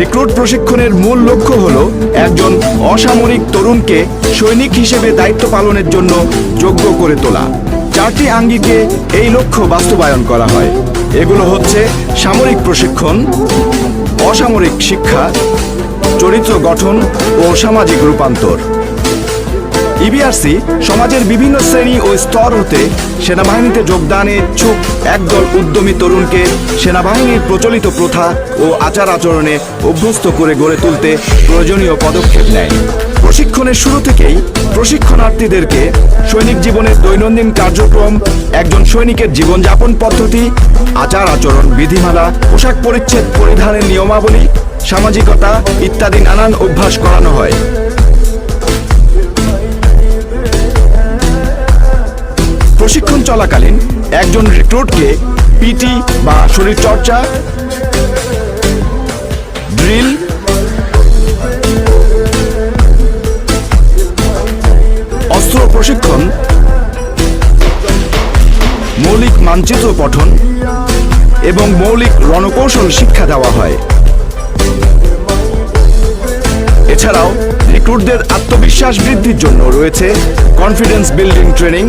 Recruit প্রশিক্ষণের মূল লক্ষ্য হল একজন অসামরিক তরুণকে সৈনিক হিসেবে দায়িত্ব পালনের জন্য যোগ্য করে তোলা। চারটি আঙ্গিকে এই লক্ষ্য বাস্তবায়ন করা হয়। এগুলো হচ্ছে সামরিক প্রশিক্ষণ, অসামরিক শিক্ষা, চরিত্র গঠন ও সামাজিক রূপান্তর। ইবিআরসি সমাজের বিভিন্ন শ্রেণি ও স্তর হতে সেনাবাহিনীতে যোগদানে ইচ্ছুক একদল উদ্যমী তরুণকে সেনাবাহিনীর প্রচলিত প্রথা ও আচার আচরণে অভ্যস্ত করে গড়ে তুলতে প্রয়োজনীয় পদক্ষেপ নেয়। প্রশিক্ষণের শুরু থেকেই প্রশিক্ষণার্থীদেরকে সৈনিক জীবনের দৈনন্দিন কার্যক্রম, একজন সৈনিকের জীবনযাপন পদ্ধতি, আচার আচরণ বিধিমালা, পোশাক পরিচ্ছেদ পরিধানের নিয়মাবলী, সামাজিকতা ইত্যাদি নানান অভ্যাস করানো হয়। প্রশিক্ষণ চলাকালীন একজন রিক্রুটকে পিটি বা শরীরচর্চা, ড্রিল, অস্ত্র প্রশিক্ষণ, মৌলিক মানচিত্র পঠন এবং মৌলিক রণকৌশল শিক্ষা দেওয়া হয়। এছাড়াও রিক্রুটদের আত্মবিশ্বাস বৃদ্ধির জন্য রয়েছে confidence building training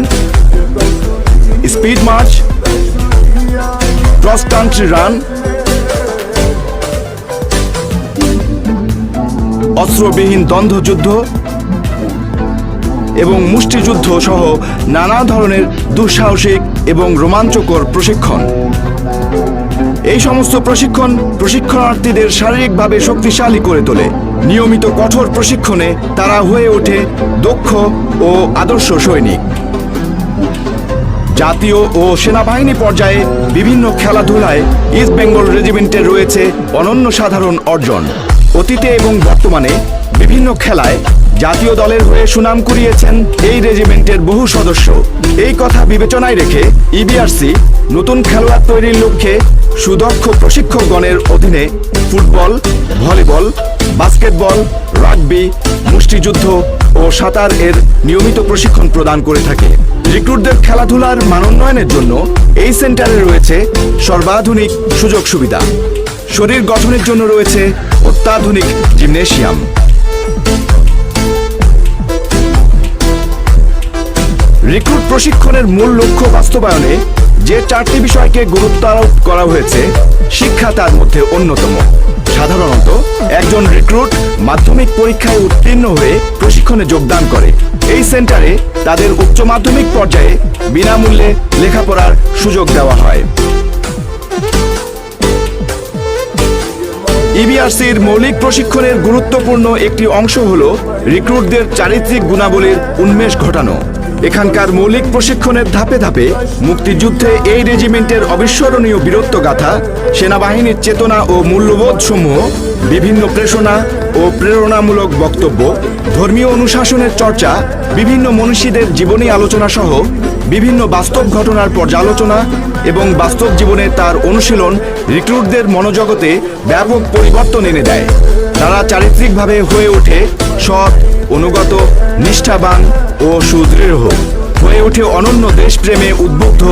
speed march, cross country run, অস্ত্রবিহীন দ্বন্দ্বযুদ্ধ এবং মুষ্টিযুদ্ধ সহ নানা ধরনের দুঃসাহসিক এবং রোমাঞ্চকর প্রশিক্ষণ। এই সমস্ত প্রশিক্ষণ প্রশিক্ষণার্থীদের শারীরিকভাবে শক্তিশালী করে তোলে। নিয়মিত কঠোর প্রশিক্ষণে তারা হয়ে ওঠে দক্ষ ও আদর্শ সৈনিক। জাতীয় ও সেনাবাহিনী পর্যায়ে বিভিন্ন খেলাধুলায় ইস্ট বেঙ্গল রেজিমেন্টের রয়েছে অনন্য সাধারণ অর্জন। অতীতে এবং বর্তমানে বিভিন্ন খেলায় জাতীয় দলের হয়ে সুনাম কুড়িয়েছেন এই রেজিমেন্টের বহু সদস্য। এই কথা বিবেচনায় রেখে ইবিআরসি নতুন খেলোয়াড় তৈরির লক্ষ্যে সুদক্ষ প্রশিক্ষকগণের অধীনে ফুটবল, ভলিবল, বাস্কেটবল, রাগবি, মুষ্টিযুদ্ধ ও সাঁতার এর নিয়মিত প্রশিক্ষণ প্রদান করে থাকে। রিক্রুটদের খেলাধুলার মানোন্নয়নের জন্য এই সেন্টারে রয়েছে সর্বাধুনিক সুযোগ সুবিধা। শরীর গঠনের জন্য রয়েছে অত্যাধুনিক জিমনেশিয়াম। রিক্রুট প্রশিক্ষণের মূল লক্ষ্য বাস্তবায়নে যে চারটি বিষয়কে গুরুত্ব আরোপ করা হয়েছে, শিক্ষা তার মধ্যে অন্যতম। সাধারণত একজন রিক্রুট মাধ্যমিক পরীক্ষায় উত্তীর্ণ হয়ে প্রশিক্ষণে যোগদান করে। এই সেন্টারে তাদের উচ্চ মাধ্যমিক পর্যায়ে বিনামূল্যে লেখাপড়ার সুযোগ দেওয়া হয়। ইবিআরসির মৌলিক প্রশিক্ষণের গুরুত্বপূর্ণ একটি অংশ হল রিক্রুটদের চারিত্রিক গুণাবলীর উন্মেষ ঘটানো। এখানকার মৌলিক প্রশিক্ষণের ধাপে ধাপে মুক্তিযুদ্ধে এই রেজিমেন্টের অবিস্মরণীয় বীরত্ব গাথা সেনাবাহিনীর চেতনা ও মূল্যবোধ সমূহ বিভিন্ন প্রেষণা ও প্রেরণামূলক বক্তব্য, ধর্মীয় অনুশাসনের চর্চা, বিভিন্ন মনীষীদের জীবনী আলোচনা সহ বিভিন্ন বাস্তব ঘটনার পর্যালোচনা এবং বাস্তব জীবনে তার অনুশীলন রিক্রুটদের মনোজগতে ব্যাপক পরিবর্তন এনে দেয়। তারা চারিত্রিকভাবে হয়ে ওঠে সৎ, অনুগত, নিষ্ঠাবান ও সুদৃঢ়। হয়ে ওঠে অনন্য দেশপ্রেমে উদ্বুদ্ধ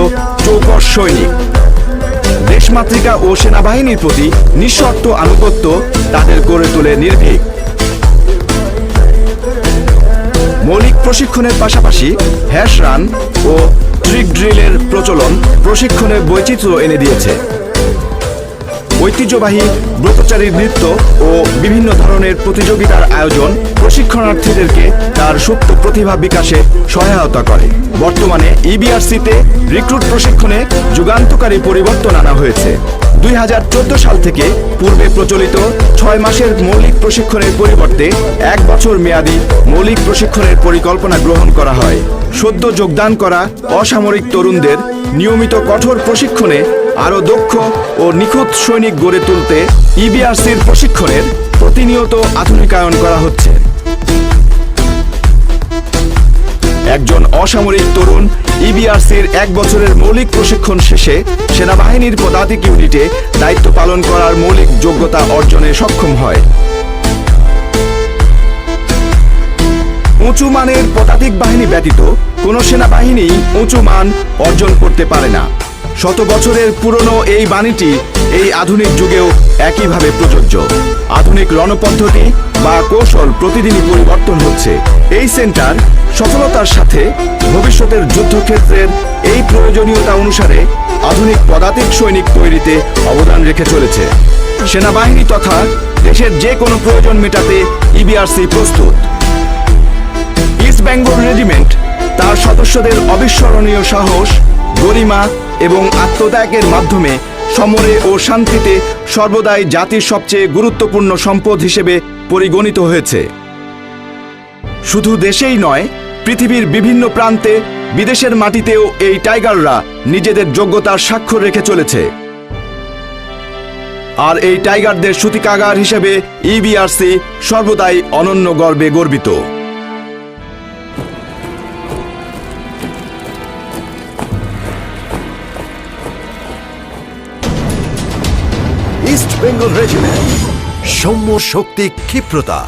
চৌকস সৈনিক। দেশমাতৃকা ও সেনাবাহিনীর প্রতি নিঃশর্ত আনুগত্য তাদের গড়ে তোলে নির্ভীক। মৌলিক প্রশিক্ষণের পাশাপাশি হ্যাশ রান ও ট্রিক ড্রিলের প্রচলন প্রশিক্ষণে বৈচিত্র্য এনে দিয়েছে। ঐতিহ্যবাহী ব্রতচারীর নৃত্য ও বিভিন্ন ধরনের প্রতিযোগিতার আয়োজন প্রশিক্ষণার্থীদেরকে তার সুপ্ত প্রতিভা বিকাশে সহায়তা করে। বর্তমানে ইবিআরসিতে রিক্রুট প্রশিক্ষণে যুগান্তকারী পরিবর্তন আনা হয়েছে। দুই সাল থেকে পূর্বে প্রচলিত ছয় মাসের মৌলিক প্রশিক্ষণের পরিবর্তে এক বছর মেয়াদী মৌলিক প্রশিক্ষণের পরিকল্পনা গ্রহণ করা হয়। সদ্য যোগদান করা অসামরিক তরুণদের নিয়মিত কঠোর প্রশিক্ষণে আরও দক্ষ ও নিখুঁত সৈনিক গড়ে তুলতে ইবিআরসির প্রশিক্ষণের প্রতিনিয়ত আধুনিকায়ন করা হচ্ছে। একজন অসামরিক তরুণ ইবিআরসির এক বছরের মৌলিক প্রশিক্ষণ শেষে সেনাবাহিনীর পদাতিক ইউনিটে দায়িত্ব পালন করার মৌলিক যোগ্যতা অর্জনে সক্ষম হয়। উঁচু মানের পদাতিক বাহিনী ব্যতীত কোনো সেনাবাহিনী উঁচু মান অর্জন করতে পারে না। শত বছরের পুরনো এই বাণীটি এই আধুনিক যুগেও একইভাবে প্রযোজ্য। আধুনিক রণপদ্ধতি বা কৌশল প্রতিদিনই পরিবর্তন হচ্ছে। এই সেন্টার সফলতার সাথে ভবিষ্যতের যুদ্ধক্ষেত্রের এই প্রয়োজনীয়তা অনুসারে আধুনিক পদাতিক সৈনিক তৈরিতে অবদান রেখে চলেছে। সেনাবাহিনী তথা দেশের যে কোনো প্রয়োজন মেটাতে ইবিআরসি প্রস্তুত। ইস্ট বেঙ্গল রেজিমেন্ট তার সদস্যদের অবিস্মরণীয় সাহস গরিমা এবং আত্মত্যাগের মাধ্যমে সমরে ও শান্তিতে সর্বদাই জাতির সবচেয়ে গুরুত্বপূর্ণ সম্পদ হিসেবে পরিগণিত হয়েছে। শুধু দেশেই নয়, পৃথিবীর বিভিন্ন প্রান্তে বিদেশের মাটিতেও এই টাইগাররা নিজেদের যোগ্যতার স্বাক্ষর রেখে চলেছে। আর এই টাইগারদের সূতিকাগার হিসেবে ইবিআরসি সর্বদাই অনন্য গর্বে গর্বিত। ইস্ট বেঙ্গল রেজিমেন্ট সৌম্য শক্তি ক্ষিপ্রতা।